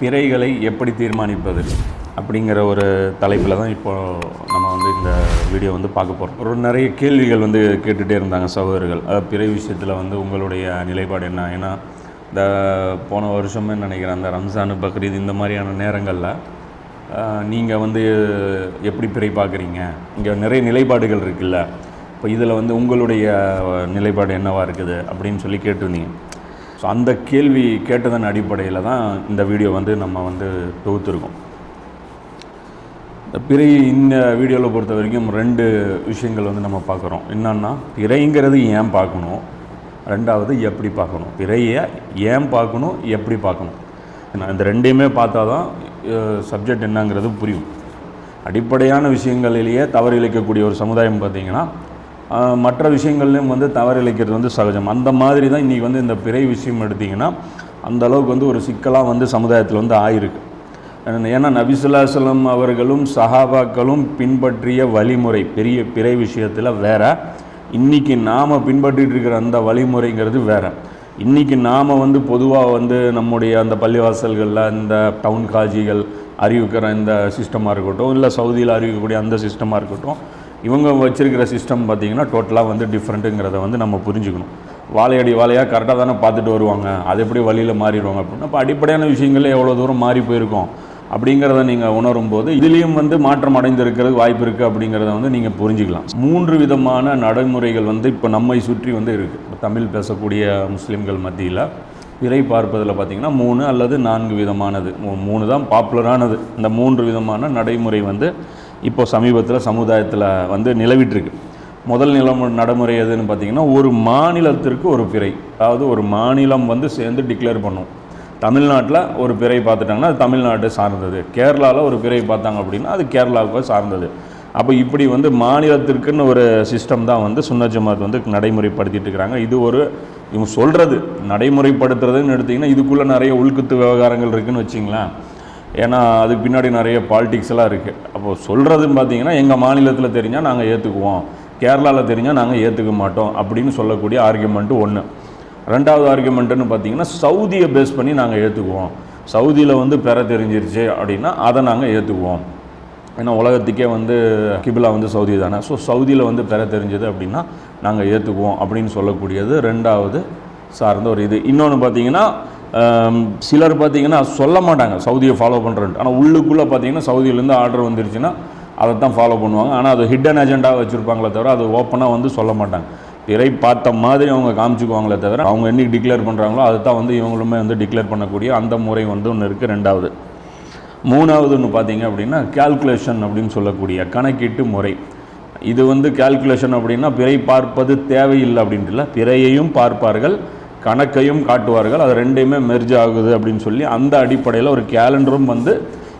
பிறைகளை எப்படி தீர்மானிப்பது அப்படிங்கிற ஒரு தலைப்பில் தான் இப்போது நம்ம வந்து இந்த வீடியோ வந்து பார்க்க போகிறோம் ஒரு நிறைய கேள்விகள் வந்து கேட்டுகிட்டே இருந்தாங்க சகோதரர்கள். அதாவது பிறை விஷயத்தில் வந்து உங்களுடைய நிலைப்பாடு என்ன? ஏன்னா இந்த போன வருஷமே நினைக்கிறேன் அந்த ரம்ஜான் பக்ரீத் இந்த மாதிரியான நேரங்களில் நீங்கள் வந்து எப்படி பிறை பார்க்குறீங்க? இங்கே நிறைய நிலைப்பாடுகள் இருக்குல்ல. இப்போ இதில் வந்து உங்களுடைய நிலைப்பாடு என்னவாக இருக்குது? அப்படின்னு சொல்லி கேட்டிருந்தீங்க. ஸோ அந்த கேள்வி கேட்டதன் அடிப்படையில் தான் இந்த வீடியோ வந்து நம்ம வந்து தொகுத்துருக்கோம். இந்த பிறை இந்த வீடியோவில் பொறுத்த வரைக்கும் ரெண்டு விஷயங்கள் வந்து நம்ம பார்க்குறோம். என்னன்னா பிறைங்கிறது ஏன் பார்க்கணும்? ரெண்டாவது எப்படி பார்க்கணும்? பிறையை ஏன் பார்க்கணும்? எப்படி பார்க்கணும்? ஏன்னா இந்த ரெண்டையுமே பார்த்தா தான் சப்ஜெக்ட் என்னங்கிறது புரியும். அடிப்படையான விஷயங்களிலேயே தவறு இழைக்கக்கூடிய ஒரு சமுதாயம் பார்த்திங்கன்னா மற்ற விஷயங்கள்லையும் வந்து தவறு இழைக்கிறது வந்து சகஜம். அந்த மாதிரி தான் இன்றைக்கி வந்து இந்த பிறை விஷயம் எடுத்திங்கன்னா அந்த அளவுக்கு வந்து ஒரு சிக்கலாக வந்து சமுதாயத்தில் வந்து ஆயிருக்கு. ஏன்னா நபிசுல்லாசலம் அவர்களும் சஹாபாக்களும் பின்பற்றிய வழிமுறை பெரிய பிறை விஷயத்தில் வேற. இன்றைக்கி நாம் பின்பற்றிட்டு இருக்கிற அந்த வழிமுறைங்கிறது வேறு. இன்றைக்கி நாம் வந்து பொதுவாக வந்து நம்முடைய அந்த பள்ளிவாசல்களில் இந்த டவுன் காஜிகள் அறிவிக்கிற இந்த சிஸ்டமாக இருக்கட்டும் இல்லை சவுதியில் அறிவிக்கக்கூடிய அந்த சிஸ்டமாக இருக்கட்டும் இவங்க வச்சுருக்கிற சிஸ்டம் பார்த்திங்கன்னா டோட்டலாக வந்து டிஃப்ரெண்ட்டுங்கிறத வந்து நம்ம புரிஞ்சுக்கணும். வாழையடி வாழையாக கரெக்டாக தானே பார்த்துட்டு வருவாங்க. அது எப்படி வழியில் மாறிடுவாங்க அப்படின்னா. இப்போ அடிப்படையான விஷயங்களே எவ்வளோ தூரம் மாறி போயிருக்கோம் அப்படிங்கிறத நீங்கள் உணரும் போது இதுலேயும் வந்து மாற்றம் அடைந்திருக்கிறது வாய்ப்பு இருக்குது அப்படிங்கிறத வந்து நீங்கள் புரிஞ்சுக்கலாம். மூன்று விதமான நடைமுறைகள் வந்து இப்போ நம்மை சுற்றி வந்து இருக்குது இப்போ தமிழ் பேசக்கூடிய முஸ்லீம்கள் மத்தியில் இறை பார்ப்பதில் பார்த்திங்கன்னா மூணு அல்லது நான்கு விதமானது. மூணு தான் பாப்புலரானது இந்த மூன்று விதமான நடைமுறை வந்து இப்போ சமீபத்தில் சமுதாயத்தில் வந்து நிலவிட்டுருக்கு. முதல் நிலம் நடைமுறை எதுன்னு பார்த்தீங்கன்னா ஒரு மாநிலத்திற்கு ஒரு பிறை. அதாவது ஒரு மாநிலம் வந்து சேர்ந்து டிக்ளேர் பண்ணும். தமிழ்நாட்டில் ஒரு பிறை பார்த்துட்டாங்கன்னா அது தமிழ்நாட்டை சார்ந்தது. கேரளாவில் ஒரு பிறை பார்த்தாங்க அப்படின்னா அது கேரளாவுக்கு சார்ந்தது. அப்போ இப்படி வந்து மாநிலத்திற்குன்னு ஒரு சிஸ்டம் தான் வந்து சுன்ன ஜமாத் வந்து நடைமுறைப்படுத்திட்டு இருக்கிறாங்க இது ஒரு இவங்க சொல்கிறது நடைமுறைப்படுத்துறதுன்னு எடுத்திங்கன்னா இதுக்குள்ளே நிறைய உள்குத்து விவகாரங்கள் இருக்குதுன்னு வச்சிங்களேன். ஏன்னா அதுக்கு பின்னாடி நிறைய பாலிடிக்ஸ் எல்லாம் இருக்குது அப்போது சொல்கிறதுன்னு பார்த்தீங்கன்னா எங்கள் மாநிலத்தில் தெரிஞ்சால் நாங்கள் ஏற்றுக்குவோம் கேரளாவில் தெரிஞ்சால் நாங்கள் ஏற்றுக்க மாட்டோம் அப்படின்னு சொல்லக்கூடிய ஆர்குமெண்ட்டு ஒன்று ரெண்டாவது ஆர்குமெண்ட்டுன்னு பார்த்தீங்கன்னா சவுதியை பேஸ் பண்ணி நாங்கள் ஏற்றுக்குவோம் சவுதியில் வந்து பெற தெரிஞ்சிருச்சு அப்படின்னா அதை நாங்கள் ஏற்றுக்குவோம் ஏன்னா உலகத்துக்கே வந்து கிபிலா வந்து சவுதி தானே. ஸோ சவுதியில் வந்து பெற தெரிஞ்சது அப்படின்னா நாங்கள் ஏற்றுக்குவோம் அப்படின்னு சொல்லக்கூடியது ரெண்டாவது சார்ந்த ஒரு இது. இன்னொன்று பார்த்தீங்கன்னா சிலர் பார்த்தீங்கன்னா சொல்ல மாட்டாங்க. சவுதியை ஃபாலோ பண்ணுறேன்ட்டு ஆனால் உள்ளுக்குள்ளே பார்த்தீங்கன்னா சவுதியிலேருந்து ஆர்டர் வந்துருச்சுன்னா அதை தான் ஃபாலோ பண்ணுவாங்க. ஆனால் அது ஹிடன் அஜெண்டாக வச்சுருப்பாங்களே தவிர அது ஓப்பனாக வந்து சொல்ல மாட்டாங்க. திரை பார்த்த மாதிரி அவங்க காமிச்சுக்குவாங்களே தவிர அவங்க என்னைக்கு டிக்ளேர் பண்ணுறாங்களோ அதை தான் வந்து இவங்களுமே வந்து டிக்ளேர் பண்ணக்கூடிய அந்த முறை வந்து ஒன்று இருக்குது ரெண்டாவது. மூணாவது ஒன்று பார்த்தீங்க அப்படின்னா கால்குலேஷன் அப்படின்னு சொல்லக்கூடிய கணக்கீட்டு முறை. இது வந்து கால்குலேஷன் அப்படின்னா பிறை பார்ப்பது தேவையில்லை அப்படின்ட்டு இல்லை பிறையையும் பார்ப்பார்கள் கணக்கையும் காட்டுவார்கள். அது ரெண்டையுமே மெர்ஜ் ஆகுது அப்படின்னு சொல்லி அந்த அடிப்படையில் ஒரு கேலண்டரும் வந்து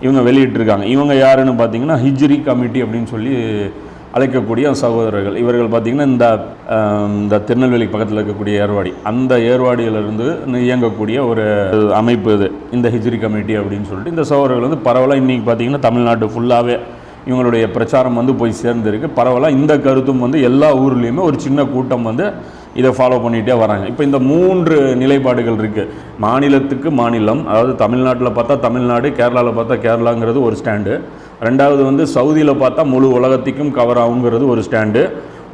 இவங்க வெளியிட்டிருக்காங்க. இவங்க யாருன்னு பார்த்தீங்கன்னா ஹிஜ்ரி கமிட்டி அப்படின்னு சொல்லி அழைக்கக்கூடிய சகோதரர்கள். இவர்கள் பார்த்திங்கன்னா இந்த இந்த திருநெல்வேலி பக்கத்தில் இருக்கக்கூடிய ஏர்வாடி. அந்த ஏர்வாடியிலிருந்து இயங்கக்கூடிய ஒரு அமைப்பு இது. இந்த ஹிஜ்ரி கமிட்டி அப்படின்னு சொல்லிட்டு இந்த சகோதரர்கள் வந்து பரவலாக இன்றைக்கி பார்த்திங்கன்னா தமிழ்நாடு ஃபுல்லாகவே இவங்களுடைய பிரச்சாரம் வந்து போய் சேர்ந்துருக்கு. பரவலாக இந்த கருத்தும் வந்து எல்லா ஊர்லேயுமே ஒரு சின்ன கூட்டம் வந்து இதை ஃபாலோ பண்ணிகிட்டே வராங்க. இப்போ இந்த மூன்று நிலைப்பாடுகள் இருக்குது மாநிலத்துக்கு மாநிலம் அதாவது தமிழ்நாட்டில் பார்த்தா தமிழ்நாடு கேரளாவில் பார்த்தா கேரளாங்கிறது ஒரு ஸ்டாண்டு ரெண்டாவது வந்து சவுதியில் பார்த்தா முழு உலகத்துக்கும் கவர் ஆகுங்கிறது ஒரு ஸ்டாண்டு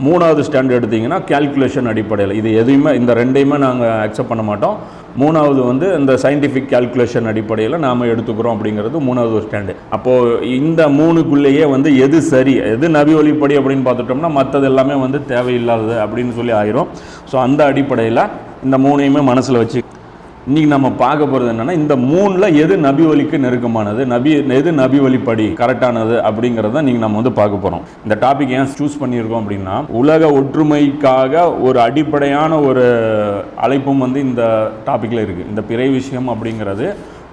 மூணாவது ஸ்டாண்டு எடுத்திங்கன்னா கால்குலேஷன் அடிப்படையில். இது எதையுமே இந்த ரெண்டையுமே நாங்கள் அக்செப்ட் பண்ண மாட்டோம். மூணாவது வந்து இந்த சயின்டிஃபிக் கால்குலேஷன் அடிப்படையில் நாம் எடுத்துக்கிறோம் அப்படிங்கிறது மூணாவது ஸ்டாண்டு அப்போது இந்த மூணுக்குள்ளேயே வந்து எது சரி எது நபி ஒளிப்படி அப்படின்னு பார்த்துட்டோம்னா மற்றது எல்லாமே வந்து தேவையில்லாதது அப்படின்னு சொல்லி ஆயிரும். ஸோ அந்த அடிப்படையில் இந்த மூணையுமே மனசில் வச்சு இன்றைக்கி நம்ம பார்க்க போகிறது என்னென்னா இந்த மூணில் எது நபி வழிக்கு நெருக்கமானது நபி எது நபி வழிப்படி கரெக்டானது அப்படிங்கிறத நீங்கள் நம்ம வந்து பார்க்க போகிறோம் இந்த டாபிக் ஏன் சூஸ் பண்ணியிருக்கோம் அப்படின்னா உலக ஒற்றுமைக்காக ஒரு அடிப்படையான ஒரு அழைப்பும் வந்து இந்த டாப்பிக்கில் இருக்குது இந்த பிறை விஷயம் அப்படிங்கிறது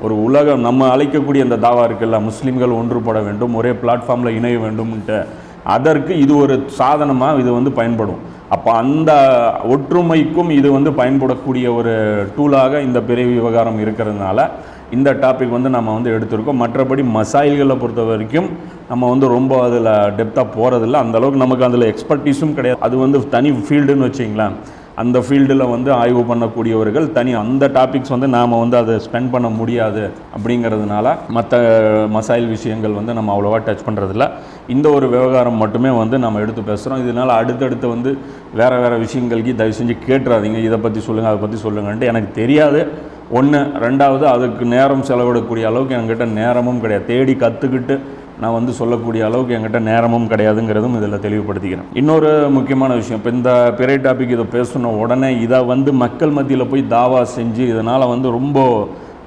ஒரு உலகம் நம்ம அழைக்கக்கூடிய அந்த தாவா இருக்குல்ல முஸ்லீம்கள் ஒன்றுபட வேண்டும் ஒரே பிளாட்ஃபார்மில் இணைய வேண்டும்ன்ட்டு. அதற்கு இது ஒரு சாதனமாக இது வந்து பயன்படும். அப்போ அந்த ஒற்றுமைக்கும் இது வந்து பயன்படக்கூடிய ஒரு டூலாக இந்த பிறை விவகாரம் இருக்கிறதுனால இந்த டாபிக் வந்து நம்ம வந்து எடுத்திருக்கோம். மற்றபடி மசாயில்களை பொறுத்த வரைக்கும் நம்ம வந்து ரொம்ப அதில் டெப்த்தாக போகிறதில்ல அந்தளவுக்கு நமக்கு அதில் எக்ஸ்பர்டீஸும் கிடையாது. அது வந்து தனி ஃபீல்டுன்னு வச்சிங்களேன் அந்த ஃபீல்டில் வந்து ஆய்வு பண்ணக்கூடியவர்கள் தனி அந்த டாபிக்ஸ் வந்து நாம் வந்து அதை ஸ்பெண்ட் பண்ண முடியாது அப்படிங்கிறதுனால மற்ற மசாயில் விஷயங்கள் வந்து நம்ம அவ்வளோவா டச் பண்ணுறதில்ல. இந்த ஒரு விவகாரம் மட்டுமே வந்து நம்ம எடுத்து பேசுகிறோம். இதனால் அடுத்தடுத்து வந்து வேறு வேறு விஷயங்களுக்கு தயவு செஞ்சு கேட்டுறாதீங்க. இதை பற்றி சொல்லுங்கள் அதை பற்றி சொல்லுங்கன்ட்டு எனக்கு தெரியாது. ஒன்று ரெண்டாவது அதுக்கு நேரம் செலவிடக்கூடிய அளவுக்கு என்கிட்ட நேரமும் கிடையாது. தேடி கற்றுக்கிட்டு நான் வந்து சொல்லக்கூடிய அளவுக்கு என்கிட்ட நேரமும் கிடையாதுங்கிறதும் இதில் தெளிவுபடுத்திக்கிறேன். இன்னொரு முக்கியமான விஷயம் இப்போ இந்த பிறை டாபிக் இதை பேசின உடனே இதை வந்து மக்கள் மத்தியில் போய் தாவா செஞ்சு இதனால் வந்து ரொம்ப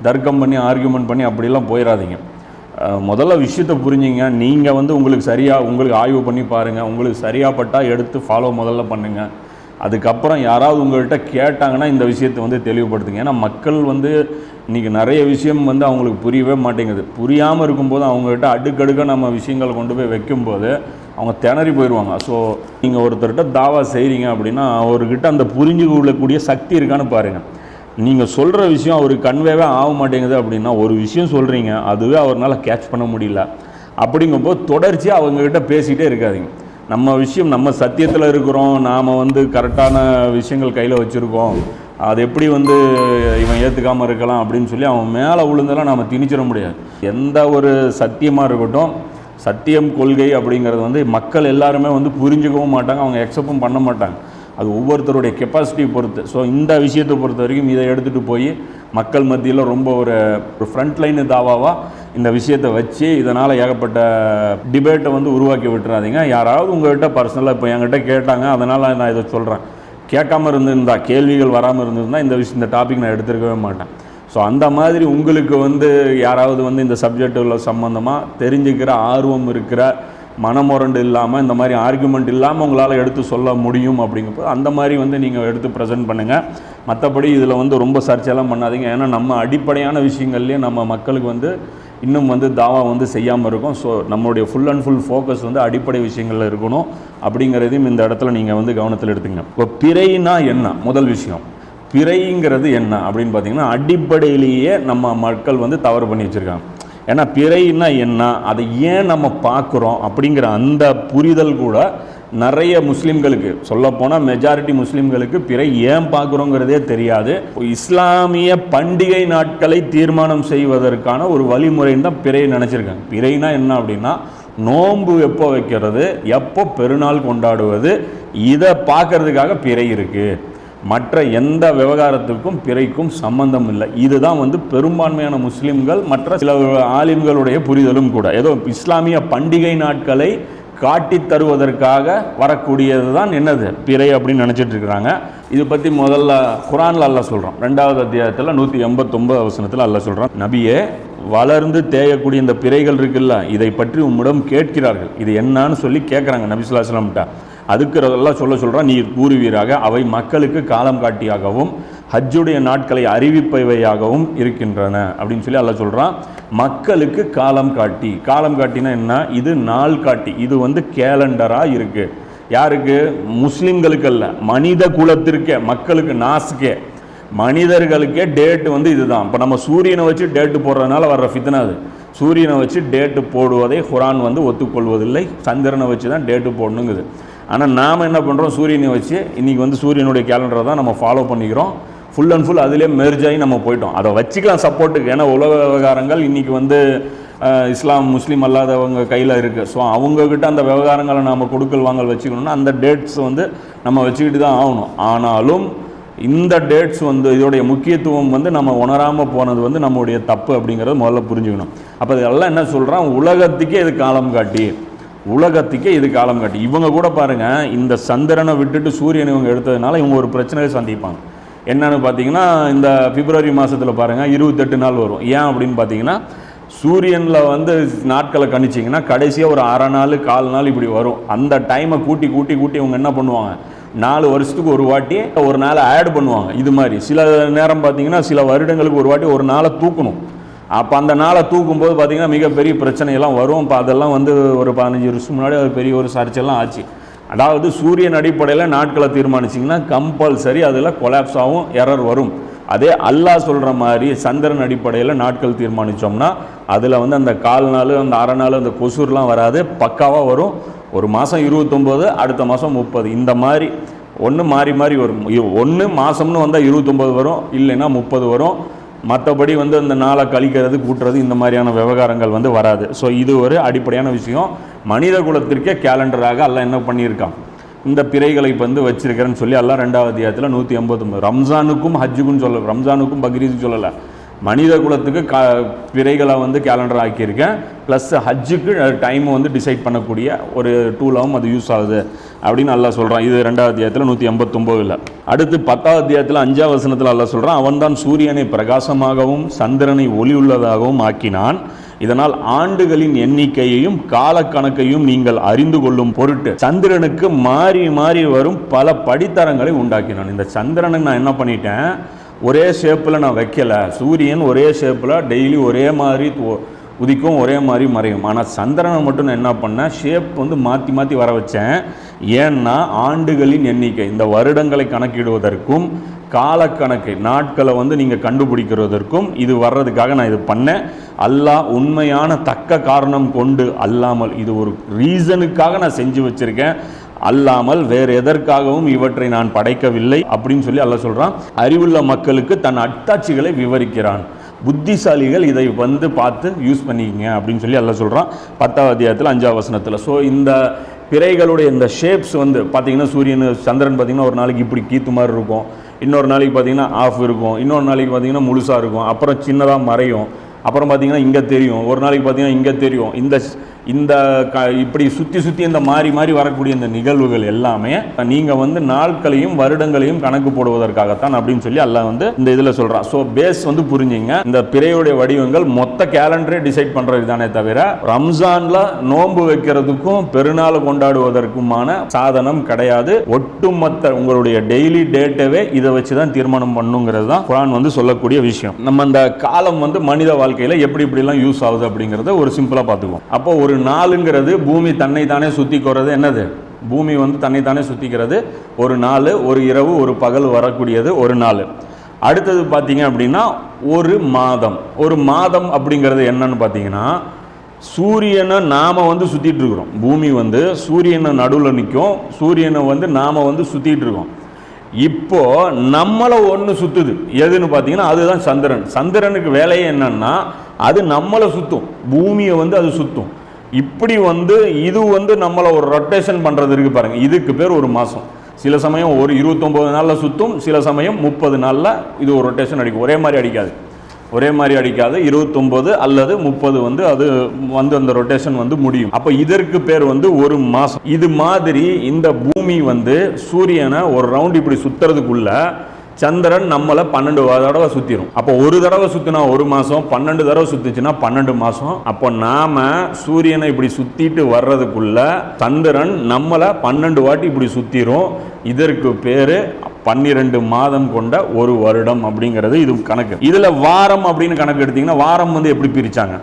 தர்க்கம் பண்ணி ஆர்கியூமெண்ட் பண்ணி அப்படிலாம் போயிடாதீங்க முதல்ல விஷயத்தை புரிஞ்சிங்க. நீங்கள் வந்து உங்களுக்கு சரியாக உங்களுக்கு ஆய்வு பண்ணி பாருங்கள் உங்களுக்கு சரியாப்பட்டால் எடுத்து ஃபாலோ முதல்ல பண்ணுங்கள் அதுக்கப்புறம் யாராவது உங்கள்கிட்ட கேட்டாங்கன்னா இந்த விஷயத்தை வந்து தெளிவுபடுத்துங்க. ஏன்னா மக்கள் வந்து இன்றைக்கி நிறைய விஷயம் வந்து அவங்களுக்கு புரியவே மாட்டேங்குது. புரியாமல் இருக்கும்போது அவங்ககிட்ட அடுக்கடுக்க நம்ம விஷயங்களை கொண்டு போய் வைக்கும்போது அவங்க திணறி போயிடுவாங்க ஸோ நீங்கள் ஒருத்தர்கிட்ட தாவா செய்கிறீங்க அப்படின்னா அவர்கிட்ட அந்த புரிஞ்சு கொள்ளக்கூடிய சக்தி இருக்கான்னு பாருங்கள் நீங்கள் சொல்கிற விஷயம் அவருக்கு கன்வேவே ஆக மாட்டேங்குது அப்படின்னா ஒரு விஷயம் சொல்கிறீங்க அதுவே அவரால் கேட்ச் பண்ண முடியல. அப்படிங்கும்போது தொடர்ச்சியாக அவங்கக்கிட்ட பேசிகிட்டே இருக்காதீங்க. நம்ம விஷயம் நம்ம சத்தியத்தில் இருக்கிறோம். நாம் வந்து கரெக்டான விஷயங்கள் கையில் வச்சுருக்கோம். அது எப்படி வந்து இவன் ஏற்றுக்காமல் இருக்கலாம் அப்படின்னு சொல்லி அவன் மேலே விழுந்தெல்லாம் நாம் திணிச்சிட முடியாது. எந்த ஒரு சத்தியமாக இருக்கட்டும் சத்தியம் கொள்கை அப்படிங்கிறது வந்து மக்கள் எல்லாருமே வந்து புரிஞ்சுக்கவும் மாட்டாங்க அவங்க எக்ஸப்டும் பண்ண மாட்டாங்க. அது ஒவ்வொருத்தருடைய கெப்பாசிட்டி பொறுத்து. ஸோ இந்த விஷயத்தை பொறுத்த வரைக்கும் இதை எடுத்துகிட்டு போய் மக்கள் மத்தியில் ரொம்ப ஒரு ஃப்ரண்ட் லைன் தாவாவாக இந்த விஷயத்தை வச்சு இதனால் ஏகப்பட்ட டிபேட்டை வந்து உருவாக்கி விட்டுறாதீங்க. யாராவது உங்கள்கிட்ட பர்சனலாக இப்போ என்கிட்ட கேட்டாங்க அதனால் நான் இதை சொல்கிறேன் கேட்காம இருந்திருந்தா கேள்விகள் வராமல் இருந்திருந்தா இந்த விஷயம் இந்த டாபிக் நான் எடுத்துருக்கவே மாட்டேன். ஸோ அந்த மாதிரி உங்களுக்கு வந்து யாராவது வந்து இந்த சப்ஜெக்டில் சம்மந்தமாக தெரிஞ்சுக்கிற ஆர்வம் இருக்கிற மனமுரண்டு இல்லாமல் இந்த மாதிரி ஆர்குமெண்ட் இல்லாமல் உங்களால் எடுத்து சொல்ல முடியும் அப்படிங்கும்போது அந்த மாதிரி வந்து நீங்கள் எடுத்து ப்ரெசென்ட் பண்ணுங்கள் மற்றபடி இதில் வந்து ரொம்ப சர்ச்சையெல்லாம் பண்ணாதீங்க. ஏன்னா நம்ம அடிப்படையான விஷயங்கள்லேயே நம்ம மக்களுக்கு வந்து இன்னும் வந்து தாவா வந்து செய்யாமல் இருக்கும். ஸோ நம்மளுடைய ஃபுல் அண்ட் ஃபுல் ஃபோக்கஸ் வந்து அடிப்படை விஷயங்களில் இருக்கணும். அப்படிங்கிறதையும் இந்த இடத்துல நீங்கள் வந்து கவனத்தில் எடுத்துங்க இப்போ பிறைனா என்ன? முதல் விஷயம். பிறைங்கிறது என்ன? அப்படின்னு பார்த்தீங்கன்னா அடிப்படையிலேயே நம்ம மக்கள் வந்து தவறு பண்ணி வச்சுருக்காங்க. ஏன்னா பிறைனா என்ன? அதை ஏன் நம்ம பார்க்குறோம் அப்படிங்கிற அந்த புரிதல் கூட நிறைய முஸ்லீம்களுக்கு சொல்லப்போனால் மெஜாரிட்டி முஸ்லீம்களுக்கு பிறை ஏன் பார்க்குறோங்கிறதே தெரியாது. இஸ்லாமிய பண்டிகை நாட்களை தீர்மானம் செய்வதற்கான ஒரு வழிமுறைன்னு தான் பிறையை நினச்சிருக்காங்க. பிறைனா என்ன அப்படின்னா நோன்பு எப்போ வைக்கிறது எப்போ பெருநாள் கொண்டாடுவது இதை பார்க்கறதுக்காக பிறை இருக்குது மற்ற எந்த விவகாரத்துக்கும் பிறைக்கும் சம்பந்தம் இல்லை. இதுதான் வந்து பெரும்பான்மையான முஸ்லிம்கள் மற்ற சில ஆலிம்களுடைய புரிதலும் கூட. ஏதோ இஸ்லாமிய பண்டிகை நாட்களை காட்டி தருவதற்காக வரக்கூடியது தான் என்னது? பிறை அப்படின்னு நினச்சிட்டு இருக்கிறாங்க இது பற்றி முதல்ல குரானில் அல்ல சொல்கிறோம் ரெண்டாவது அத்தியாயத்தில் நூற்றி எண்பத்தொம்பது அவசரத்தில் அல்ல சொல்கிறோம் நபியே வளர்ந்து தேயக்கூடிய இந்த பிறைகள் இருக்குல்ல இதை பற்றி உம்மிடம் கேட்கிறார்கள். இது என்னன்னு சொல்லி கேட்குறாங்க நபிசுல்லாஸ்லாம்கிட்ட அதுக்கு அதெல்லாம் சொல்ல சொல்கிறான் நீ கூறுவீராக அவை மக்களுக்கு காலம் காட்டியாகவும் ஹஜ்ஜுடைய நாட்களை அறிவிப்பவையாகவும் இருக்கின்றன அப்படின்னு சொல்லி அல்ல சொல்கிறான் மக்களுக்கு காலம் காட்டி. காலம் காட்டினா என்ன? இது நாள் காட்டி. இது வந்து கேலண்டராக இருக்குது யாருக்கு? முஸ்லீம்களுக்கு அல்ல. மனித குலத்திற்கே மக்களுக்கு நாசுக்கே. மனிதர்களுக்கே டேட்டு வந்து இதுதான். இப்போ நம்ம சூரியனை வச்சு டேட்டு போடுறதுனால வர்ற ஃபித்னா அது. சூரியனை வச்சு டேட்டு போடுவதை குரான் வந்து ஒத்துக்கொள்வதில்லை. சந்திரனை வச்சு தான் டேட்டு போடணுங்குது. ஆனால் நாம் என்ன பண்ணுறோம் சூரியனை வச்சு இன்றைக்கி வந்து சூரியனுடைய கேலண்டரை தான் நம்ம ஃபாலோ பண்ணிக்கிறோம். ஃபுல் அண்ட் ஃபுல் அதிலே மெர்ஜ் ஆகி நம்ம போயிட்டோம். அதை வச்சுக்கலாம் சப்போர்ட்டுக்கு ஏன்னா உலக விவகாரங்கள் இன்றைக்கி வந்து இஸ்லாம் முஸ்லீம் அல்லாதவங்க கையில் இருக்குது ஸோ அவங்கக்கிட்ட அந்த விவகாரங்களை நாம் கொடுக்கல் வாங்கல் வச்சுக்கணும்னா அந்த டேட்ஸ் வந்து நம்ம வச்சுக்கிட்டு தான் ஆகணும். ஆனாலும் இந்த டேட்ஸ் வந்து இதோடைய முக்கியத்துவம் வந்து நம்ம உணராமல் போனது வந்து நம்மளுடைய தப்பு அப்படிங்கிறத முதல்ல புரிஞ்சுக்கணும். அப்போ இதெல்லாம் என்ன சொல்கிறான் உலகத்துக்கே இது காலம் காட்டி. உலகத்துக்கே இது காலம் காட்டி. இவங்க கூட பாருங்கள் இந்த சந்திரனை விட்டுட்டு சூரியனை இவங்க எடுத்ததுனால இவங்க ஒரு பிரச்சனையை சந்திப்பாங்க. என்னென்னு பார்த்தீங்கன்னா இந்த பிப்ரவரி மாதத்தில் பாருங்கள் இருபத்தெட்டு நாள் வரும். ஏன் அப்படின்னு பார்த்தீங்கன்னா சூரியனில் வந்து நாட்களை கணிச்சிங்கன்னா கடைசியாக ஒரு அரை நாள் கால் நாள் இப்படி வரும். அந்த டைமை கூட்டி கூட்டி கூட்டி இவங்க என்ன பண்ணுவாங்க? நாலு வருஷத்துக்கு ஒரு வாட்டி ஒரு நாளை ஆட் பண்ணுவாங்க. இது மாதிரி. சில நேரம் பார்த்தீங்கன்னா சில வருடங்களுக்கு ஒரு வாட்டி ஒரு நாளை தூக்கணும். அப்போ அந்த நாளை தூக்கும்போது பார்த்தீங்கன்னா மிகப்பெரிய பிரச்சனையெல்லாம் வரும். இப்போ அதெல்லாம் வந்து ஒரு பதினஞ்சு வருஷம் முன்னாடி பெரிய ஒரு சர்ச்செல்லாம் ஆச்சு. அதாவது சூரியன் அடிப்படையில் நாட்களை தீர்மானிச்சிங்கன்னா கம்பல்சரி அதில் கொலாப்ஸ் ஆகும் எரர் வரும். அதே அல்லாஹ் சொல்கிற மாதிரி சந்திரன் அடிப்படையில் நாட்கள் தீர்மானித்தோம்னா அதில் வந்து அந்த கால் நாள் அந்த அரை நாள் அந்த கொசுர்லாம் வராது பக்காவாக வரும். ஒரு மாதம் இருபத்தொம்போது அடுத்த மாதம் முப்பது. இந்த மாதிரி ஒன்று மாறி மாறி வரும். ஒன்று மாதம்னு வந்தால் இருபத்தொம்போது வரும் இல்லைன்னா முப்பது வரும். மற்றபடி வந்து அந்த நாளை கழிக்கிறது கூட்டுறது இந்த மாதிரியான விவகாரங்கள் வந்து வராது. ஸோ இது ஒரு அடிப்படையான விஷயம். மனித குலத்திற்கே கேலண்டராக எல்லாம் என்ன பண்ணியிருக்கான்? இந்த பிறைகளை இப்போ வந்து வச்சிருக்கிறேன்னு சொல்லி எல்லாம் ரெண்டாவது அத்தியாயத்தில் நூற்றி எண்பத்தொம்பது ரம்ஜானுக்கும் ஹஜ்ஜுக்கும் சொல்ல ரம்ஜானுக்கும் பக்ரீதுக்கும் சொல்லலை. மனித குலத்துக்கு க பிறைகளை வந்து கேலண்டர் ஆக்கியிருக்கேன். ப்ளஸ் ஹஜ்ஜுக்கு டைம் வந்து டிசைட் பண்ணக்கூடிய ஒரு டூலாகவும் அது யூஸ் ஆகுது அப்படின்னு நல்லா சொல்கிறான் இது ரெண்டாவது அத்தியாயத்தில் நூற்றி எண்பத்தொம்போதில். அடுத்து பத்தாவது அத்தியாயத்தில் அஞ்சாவது வசனத்தில் நல்லா சொல்கிறான் அவன்தான் சூரியனை பிரகாசமாகவும் சந்திரனை ஒளி உள்ளதாகவும் ஆக்கினான். இதனால் ஆண்டுகளின் எண்ணிக்கையையும் காலக்கணக்கையும் நீங்கள் அறிந்து கொள்ளும் பொருட்டு சந்திரனுக்கு மாறி மாறி வரும் பல படித்தரங்களை உண்டாக்கினான். இந்த சந்திரனை நான் என்ன பண்ணிட்டேன்? ஒரே ஷேப்பில் நான் வைக்கல. சூரியன் ஒரே ஷேப்பில் டெய்லி ஒரே மாதிரி உதிக்கும் ஒரே மாதிரி மறையும். ஆனால் சந்திரனை மட்டும் நான் என்ன பண்ணேன்? ஷேப் வந்து மாற்றி மாற்றி வர வச்சேன். ஏன்னா ஆண்டுகளின் எண்ணிக்கை இந்த வருடங்களை கணக்கிடுவதற்கும் காலக்கணக்கு நாட்களை வந்து நீங்கள் கண்டுபிடிக்கிறதற்கும் இது வர்றதுக்காக நான் இது பண்ணேன். அல்லாஹ் உண்மையான தக்க காரணம் கொண்டு அல்லாமல் இது ஒரு ரீசனுக்காக நான் செஞ்சு வச்சிருக்கேன். அல்லாமல் வேறு எதற்காகவும் இவற்றை நான் படைக்கவில்லை அப்படின்னு சொல்லி அல்ல சொல்கிறான் அறிவுள்ள மக்களுக்கு தன் அட்டாட்சிகளை விவரிக்கிறான். புத்திசாலிகள் இதை வந்து பார்த்து யூஸ் பண்ணிக்கங்க அப்படின்னு சொல்லி எல்லாம் சொல்கிறான் பத்தாவது அத்தியாயத்தில் அஞ்சாவது வசனத்தில். ஸோ இந்த பிறைகளுடைய இந்த ஷேப்ஸ் வந்து பார்த்திங்கன்னா சூரியன் சந்திரன் பார்த்திங்கன்னா ஒரு நாளைக்கு இப்படி கீத்து மாதிரி இருக்கும். இன்னொரு நாளைக்கு பார்த்தீங்கன்னா ஆஃப் இருக்கும். இன்னொரு நாளைக்கு பார்த்தீங்கன்னா முழுசாக இருக்கும். அப்புறம் சின்னதாக மறையும். அப்புறம் பார்த்திங்கன்னா இங்கே தெரியும். ஒரு நாளைக்கு பார்த்தீங்கன்னா இங்கே தெரியும். இந்த இந்த க இப்படி சுற்றி சுற்றி இந்த மாறி மாறி வரக்கூடிய இந்த நிகழ்வுகள் எல்லாமே நீங்கள் வந்து நாட்களையும் வருடங்களையும் கணக்கு போடுவதற்காகத்தான் அப்படின்னு சொல்லி அல்லாஹ் வந்து இந்த இதில் சொல்கிறான் ஸோ பேஸ் வந்து புரிஞ்சுங்க. இந்த பிறையுடைய வடிவங்கள் மொத்த கேலண்டரே டிசைட் பண்ணுறது தானே தவிர ரம்ஜானில் நோன்பு வைக்கிறதுக்கும் பெருநாள் கொண்டாடுவதற்குமான சாதனம் கிடையாது. ஒட்டுமொத்த உங்களுடைய டெய்லி டேட்டவே இதை வச்சு தான் தீர்மானம் பண்ணுங்கிறது தான் குரான் வந்து சொல்லக்கூடிய விஷயம். நம்ம அந்த காலம் வந்து மனித வாழ்க்கையில் எப்படி இப்படிலாம் யூஸ் ஆகுது அப்படிங்கிறத ஒரு சிம்பிளாக பார்த்துக்குவோம். அப்போ ஒரு ஒரு நாளுங்கிறது பூமி தன்னை தானே சுற்றிக்கிறது என்னது? பூமி வந்து தன்னை தானே சுற்றிக்கிறது ஒரு நாள் ஒரு இரவு ஒரு பகல் வரக்கூடியது ஒரு நாள். அடுத்தது பார்த்தீங்க அப்படின்னா ஒரு மாதம். ஒரு மாதம் அப்படிங்கிறது என்னன்னு பார்த்தீங்கன்னா சூரியனை நாம் வந்து சுற்றிட்டுருக்குறோம் பூமி வந்து சூரியனை நடுவில் நிற்கும் சூரியனை வந்து நாம் வந்து சுத்திட்டு இருக்கோம். இப்போது நம்மளை ஒன்று சுற்றுது எதுன்னு பார்த்தீங்கன்னா அதுதான் சந்திரன். சந்திரனுக்கு வேலையே என்னன்னா அது நம்மளை சுற்றும் பூமியை வந்து அது சுற்றும் இப்படி வந்து இது வந்து நம்மளை ஒரு ரொட்டேஷன் பண்ணுறது இருக்குது பாருங்கள் இதுக்கு பேர் ஒரு மாதம் சில சமயம் ஒரு இருபத்தொம்போது நாளில் சுற்றும் சில சமயம் முப்பது நாளில் இது ஒரு ரொட்டேஷன் அடிக்கும். ஒரே மாதிரி அடிக்காது. ஒரே மாதிரி அடிக்காது. இருபத்தொம்போது அல்லது முப்பது வந்து அது வந்து அந்த ரொட்டேஷன் வந்து முடியும். அப்போ இதற்கு பேர் வந்து ஒரு மாதம் இது மாதிரி இந்த பூமி வந்து சூரியனை ஒரு ரவுண்ட் இப்படி சுற்றுறதுக்குள்ளே சந்திரன் நம்மளை பன்னெண்டு தடவை சுற்றிடும் அப்போ ஒரு தடவை சுற்றினா ஒரு மாதம் பன்னெண்டு தடவை சுற்றுச்சுன்னா பன்னெண்டு மாதம் அப்போ நாம் சூரியனை இப்படி சுற்றிட்டு வர்றதுக்குள்ள சந்திரன் நம்மளை பன்னெண்டு வாட்டி இப்படி சுற்றிடும் இதற்கு பேர் பன்னிரெண்டு மாதம் கொண்ட ஒரு வருடம் அப்படிங்கிறது இது கணக்கு. இதில் வாரம் அப்படின்னு கணக்கு எடுத்திங்கன்னா வாரம் வந்து எப்படி பிரிச்சாங்க?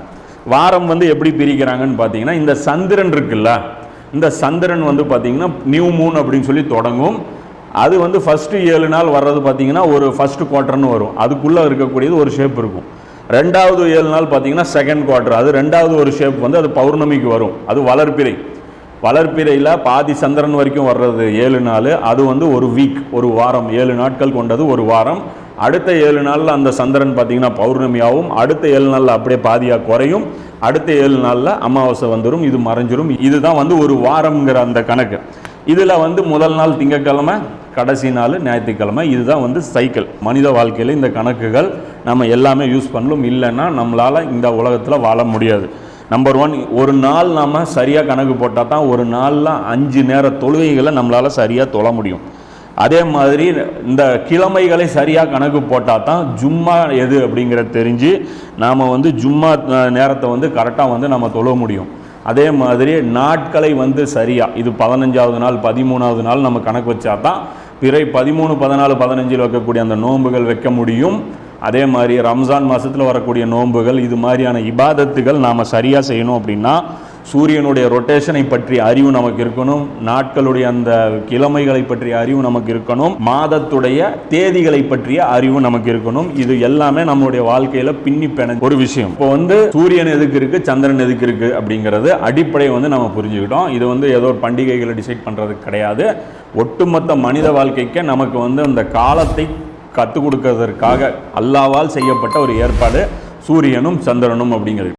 வாரம் வந்து எப்படி பிரிக்கிறாங்கன்னு பார்த்தீங்கன்னா இந்த சந்திரன் இருக்குல்ல இந்த சந்திரன் வந்து பார்த்தீங்கன்னா நியூ மூன் அப்படின்னு சொல்லி தொடங்கும். அது வந்து ஃபஸ்ட்டு ஏழு நாள் வர்றது பார்த்தீங்கன்னா ஒரு ஃபஸ்ட்டு குவார்ட்டர்னு வரும். அதுக்குள்ளே இருக்கக்கூடியது ஒரு ஷேப் இருக்கும். ரெண்டாவது ஏழு நாள் பார்த்தீங்கன்னா செகண்ட் குவார்ட்டர் அது ரெண்டாவது ஒரு ஷேப் வந்து அது பௌர்ணமிக்கு வரும். அது வளர்ப்பிறை. வளர்ப்பிறையில் பாதி சந்திரன் வரைக்கும் வர்றது ஏழு நாள். அது வந்து ஒரு வீக் ஒரு வாரம். ஏழு நாட்கள் கொண்டது ஒரு வாரம். அடுத்த ஏழு நாளில் அந்த சந்திரன் பார்த்தீங்கன்னா பௌர்ணமியாகவும் அடுத்த ஏழு நாளில் அப்படியே பாதியாக குறையும். அடுத்த ஏழு நாளில் அமாவாசை வந்துடும் இது மறைஞ்சிரும். இதுதான் வந்து ஒரு வாரம்ங்கிற அந்த கணக்கு. இதில் வந்து முதல் நாள் திங்கட்கிழமை கடைசி நாள் ஞாயிற்றுக்கிழமை. இதுதான் வந்து சைக்கிள் மனித வாழ்க்கையில் இந்த கணக்குகள் நம்ம எல்லாமே யூஸ் பண்ணலும் இல்லைன்னா நம்மளால் இந்த உலகத்தில் வாழ முடியாது. நம்பர் ஒன் ஒரு நாள் நாம் சரியாக கணக்கு போட்டால் தான் ஒரு நாளில் அஞ்சு நேர தொழுகைகளை நம்மளால் சரியாக தொழ முடியும். அதே மாதிரி இந்த கிழமைகளை சரியாக கணக்கு போட்டால் தான் ஜும்மா எது அப்படிங்கிறத தெரிஞ்சு நாம் வந்து ஜும்மா நேரத்தை வந்து கரெக்டாக வந்து நம்ம தொழ முடியும். அதே மாதிரி நாட்களை வந்து சரியாக இது பதினஞ்சாவது நாள் பதிமூணாவது நாள் நம்ம கணக்கு வச்சா தான் பிறை பதிமூணு பதினாலு பதினஞ்சில் வைக்கக்கூடிய அந்த நோன்புகள் வைக்க முடியும். அதே மாதிரி ரம்ஜான் மாதத்தில் வரக்கூடிய நோன்புகள் இது மாதிரியான இபாதத்துகள் நாம் சரியாக செய்யணும் அப்படின்னா சூரியனுடைய ரொட்டேஷனை பற்றிய அறிவு நமக்கு இருக்கணும். நாட்களுடைய அந்த கிழமைகளை பற்றிய அறிவு நமக்கு இருக்கணும். மாதத்துடைய தேதிகளை பற்றிய அறிவு நமக்கு இருக்கணும். இது எல்லாமே நம்மளுடைய வாழ்க்கையில பின்னி பெண ஒரு விஷயம். இப்போ வந்து சூரியன் எதுக்கு இருக்கு? சந்திரன் எதுக்கு இருக்கு? அப்படிங்கிறது அடிப்படை வந்து நம்ம புரிஞ்சுக்கிட்டோம். இது வந்து ஏதோ ஒரு பண்டிகைகளை டிசைட் பண்றது கிடையாது. ஒட்டுமொத்த மனித வாழ்க்கைக்கு நமக்கு வந்து அந்த காலத்தை கற்றுக் கொடுக்கறதற்காக அல்லாவால் செய்யப்பட்ட ஒரு ஏற்பாடு சூரியனும் சந்திரனும் அப்படிங்கிறது.